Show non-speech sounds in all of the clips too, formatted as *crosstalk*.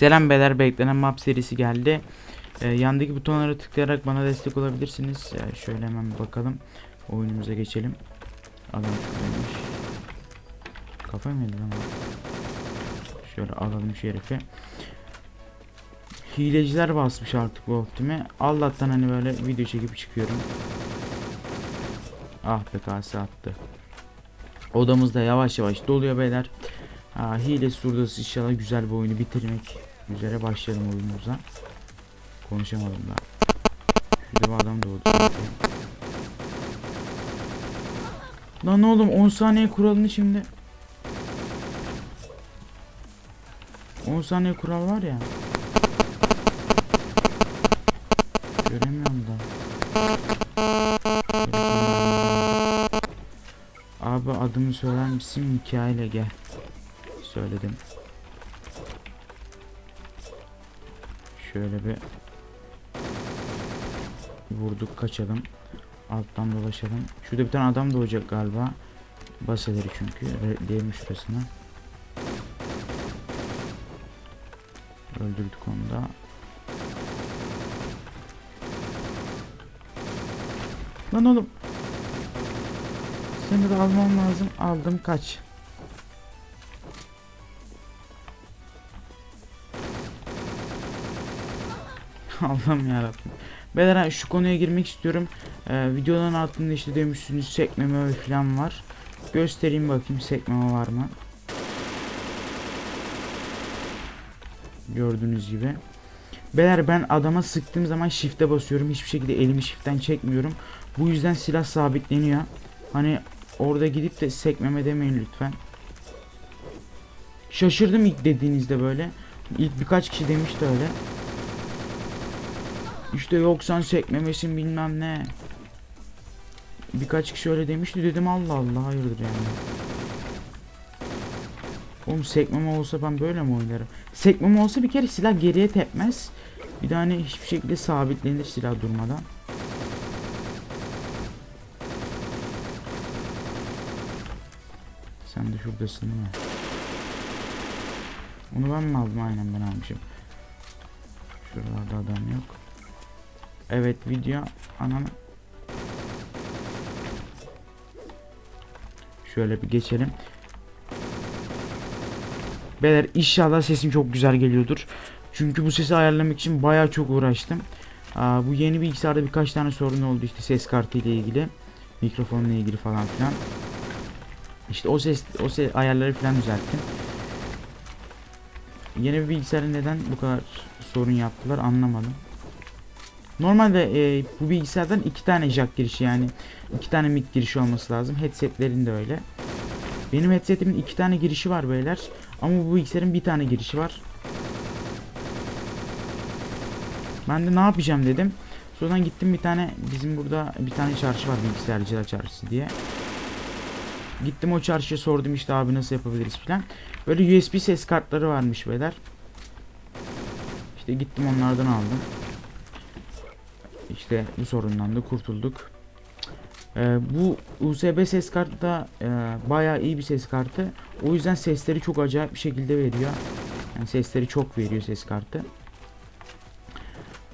Selam beyler beklenen map serisi geldi. Ee, yandaki butonlara tıklayarak bana destek olabilirsiniz. Ee, şöyle hemen bakalım. Oyunumuza geçelim. Adam şuradaymış. Kafa mı yedi lan? Şöyle alalım şu herifi. Hileciler basmış artık bu optimi. Allah'tan hani böyle video çekip çıkıyorum. Ah be kase attı. Odamızda yavaş yavaş doluyor beyler. Aa, hile surdası inşallah güzel bir oyunu bitirmek üzere başlayalım oyunumuza. Konuşamadım daha. Şurada bir adam doğdu. Lan oğlum 10 saniye kuralını şimdi. 10 saniye kural var ya. Göremiyorum da. Abi adımı söyler misin? Mikail'e gel. Söyledim. Şöyle bir vurduk kaçalım. Alttan dolaşalım. Şurada bir tane adam doğacak galiba. Baseleri çünkü. Diyelim şurasına. Öldürdük onu da. Lan oğlum. Seni de almam lazım. Aldım kaç. *laughs* Allah'ım yarabbim. Beyler şu konuya girmek istiyorum. Ee, videonun altında işte demişsiniz sekmeme falan var. Göstereyim bakayım sekmeme var mı? Gördüğünüz gibi. Beyler ben adama sıktığım zaman shift'e basıyorum. Hiçbir şekilde elimi shift'ten çekmiyorum. Bu yüzden silah sabitleniyor. Hani orada gidip de sekmeme demeyin lütfen. Şaşırdım ilk dediğinizde böyle. İlk birkaç kişi demişti öyle. İşte yoksan sekmemesin bilmem ne. Birkaç kişi öyle demişti dedim Allah Allah hayırdır yani. Oğlum sekmeme olsa ben böyle mi oynarım? Sekmeme olsa bir kere silah geriye tepmez. Bir de hani hiçbir şekilde sabitlenir silah durmadan. Sen de şuradasın değil mi? Onu ben mi aldım? Aynen ben almışım. Şuralarda adam yok. Evet video ananı. Şöyle bir geçelim. Beyler inşallah sesim çok güzel geliyordur. Çünkü bu sesi ayarlamak için bayağı çok uğraştım. Aa, bu yeni bilgisayarda birkaç tane sorun oldu işte ses kartı ile ilgili, mikrofonla ilgili falan filan. İşte o ses o ses ayarları falan düzelttim. Yeni bir bilgisayarı neden bu kadar sorun yaptılar anlamadım. Normalde e, bu bilgisayardan iki tane jack girişi yani iki tane mic girişi olması lazım. Headsetlerin de öyle. Benim headsetimin iki tane girişi var beyler. Ama bu bilgisayarın bir tane girişi var. Ben de ne yapacağım dedim. Sonradan gittim bir tane bizim burada bir tane çarşı var bilgisayarcılar çarşısı diye. Gittim o çarşıya sordum işte abi nasıl yapabiliriz falan. Böyle USB ses kartları varmış beyler. İşte gittim onlardan aldım. İşte bu sorundan da kurtulduk. Ee, bu USB ses kartı da e, bayağı iyi bir ses kartı. O yüzden sesleri çok acayip bir şekilde veriyor. Yani sesleri çok veriyor ses kartı.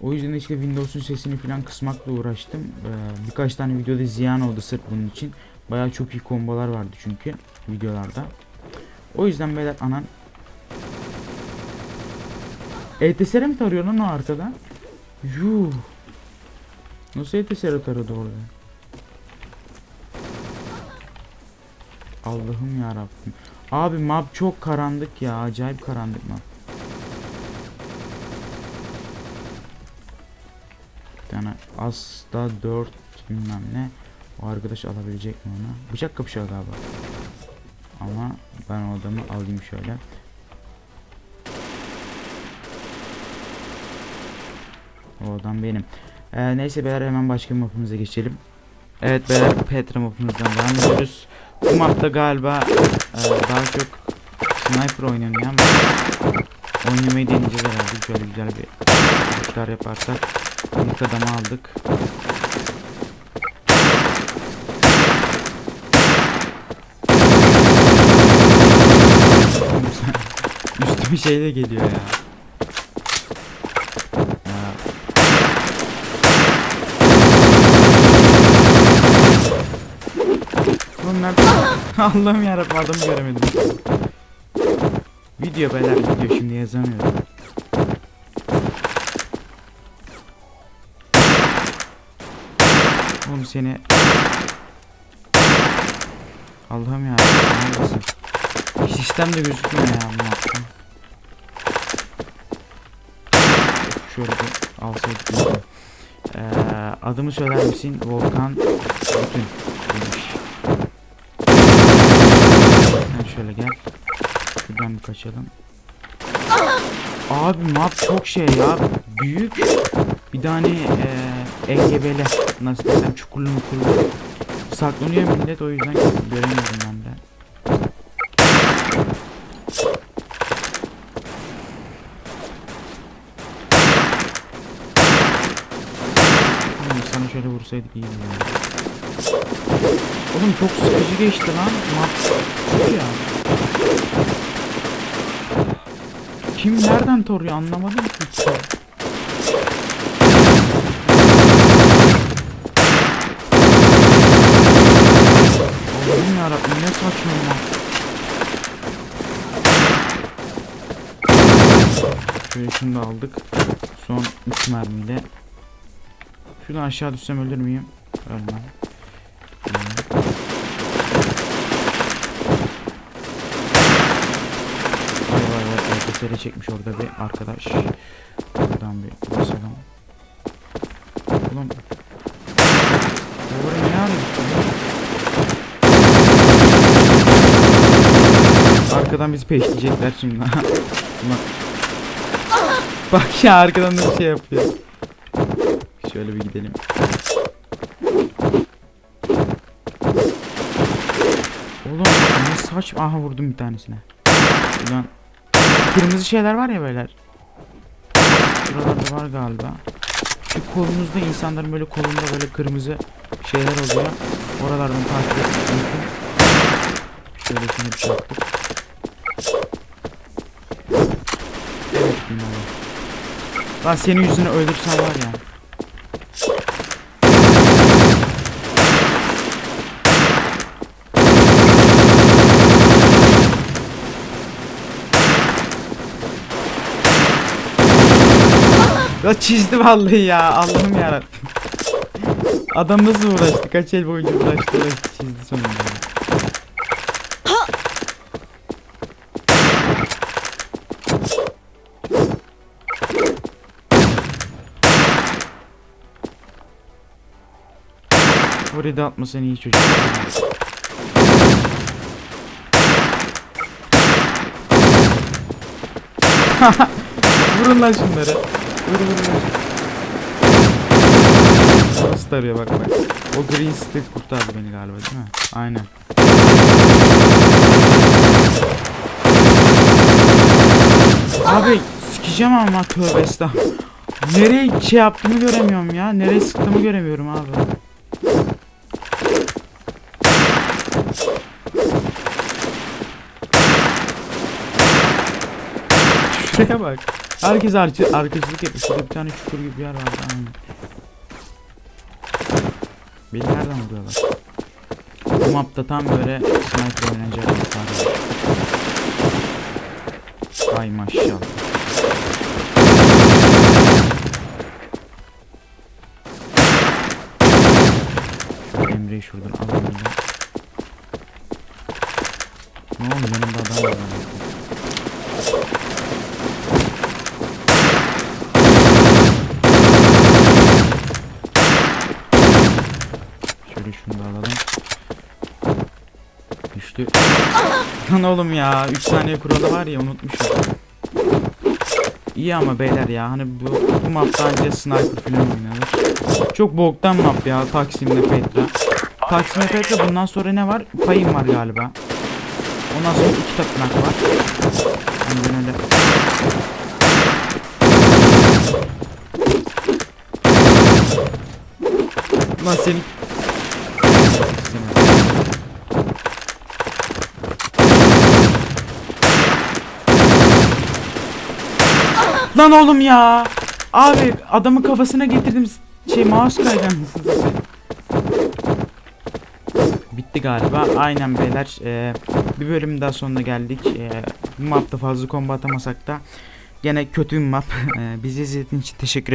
O yüzden işte Windows'un sesini falan kısmakla uğraştım. Ee, birkaç tane videoda ziyan oldu sırf bunun için. Bayağı çok iyi kombolar vardı çünkü videolarda. O yüzden beyler anan ETSR mi tarıyor lan o arkada? Yuh. Nasıl ETSR taradı orada? Allah'ım ya Rabbim. Abi map çok karanlık ya. Acayip karanlık map. Bir tane Asta 4 bilmem ne. O arkadaş alabilecek mi onu? Bıçak kapışıyor galiba. Ama ben o adamı alayım şöyle. O adam benim. Ee, neyse beyler hemen başka mapımıza geçelim. Evet beyler Petra mapımızdan devam ediyoruz. Bu mapta galiba e, daha çok sniper oynanıyor ama oynamayı deneyeceğiz herhalde. Şöyle güzel bir tutar yaparsak. İlk adamı aldık. Üstüme şey de geliyor ya. Nerede? *laughs* Allah'ım yarabbim adamı göremedim. Video beyler video şimdi yazamıyorum. Oğlum seni Allah'ım ya neredesin? Sistemde gözükmüyor ya bu mapta. Şöyle bir alsaydık. Ee, adımı söyler misin? Volkan Bütün demiş. Sen şöyle gel. Şuradan bir kaçalım. Abi map çok şey ya. Büyük. Bir tane e, engebeli. Nasıl desem çukurlu mukurlu. Saklanıyor millet o yüzden göremiyorum ben de. Oğlum sana şöyle vursaydık iyiydi ya. Oğlum çok sıkıcı geçti lan. Map ya. Kim nereden toruyor anlamadım ki. Allah'ım yarabbim ne saçma ya. Şöyle şunu da aldık. Son 3 mermiyle. Şuradan aşağı düşsem ölür müyüm? Ölmem. ETS'le çekmiş orada bir arkadaş. Buradan bir basalım. Oğlum. Bu buraya ne arıyorsun? Arkadan bizi peşleyecekler şimdi. Bak. *laughs* Bak ya arkadan da bir şey yapıyor. Şöyle bir gidelim. Oğlum ne saçma. Aha vurdum bir tanesine. Ulan kırmızı şeyler var ya beyler. Buralarda var galiba. Şu kolunuzda insanların böyle kolunda böyle kırmızı şeyler oluyor. Oralardan takip etmek mümkün. Şöyle şunu bir yaptık. Evet. Lan senin yüzüne öldürsem var ya. Ya çizdi vallahi ya. Allah'ım yarabbim. Adam nasıl uğraştı? Kaç el boyunca uğraştı çizdi sonunda. Oraya da atmasan iyi çocuk. *laughs* Vurun lan şunları. Vur vur vur. Nasıl tarıyor bak bak. O green stick kurtardı beni galiba değil mi? Aynen. Abi sikeceğim ama tövbe estağfurullah. Nereye şey yaptığımı göremiyorum ya. Nereye sıktığımı göremiyorum abi. Şuraya bak. Herkes arka, arkacılık yapıyor. Şurada bir tane çukur gibi bir yer vardı. Aynen. Beni nereden vuruyorlar? Bu mapta tam böyle sniper oynanacak maplar var. Ay maşallah. Emre'yi şuradan alalım. Ne oldu yanımda adam var. Şöyle şunu da alalım. Düştü. *laughs* Lan oğlum ya 3 saniye kuralı var ya unutmuşum. İyi ama beyler ya hani bu, bu mapta anca sniper falan oynanır. Çok boktan map ya Taksim'de Petra. Taksim'de Petra bundan sonra ne var? Payım var galiba. Ondan sonra iki tapınak var. Aynen öyle. Lan senin Lan oğlum ya. Abi adamın kafasına getirdim şey mouse kaygan. Bitti galiba. Aynen beyler. Ee, bir bölüm daha sonuna geldik. Ee, bu mapta fazla combo atamasak da gene kötü bir map. *laughs* Ee, bizi izlediğiniz için teşekkür ederim.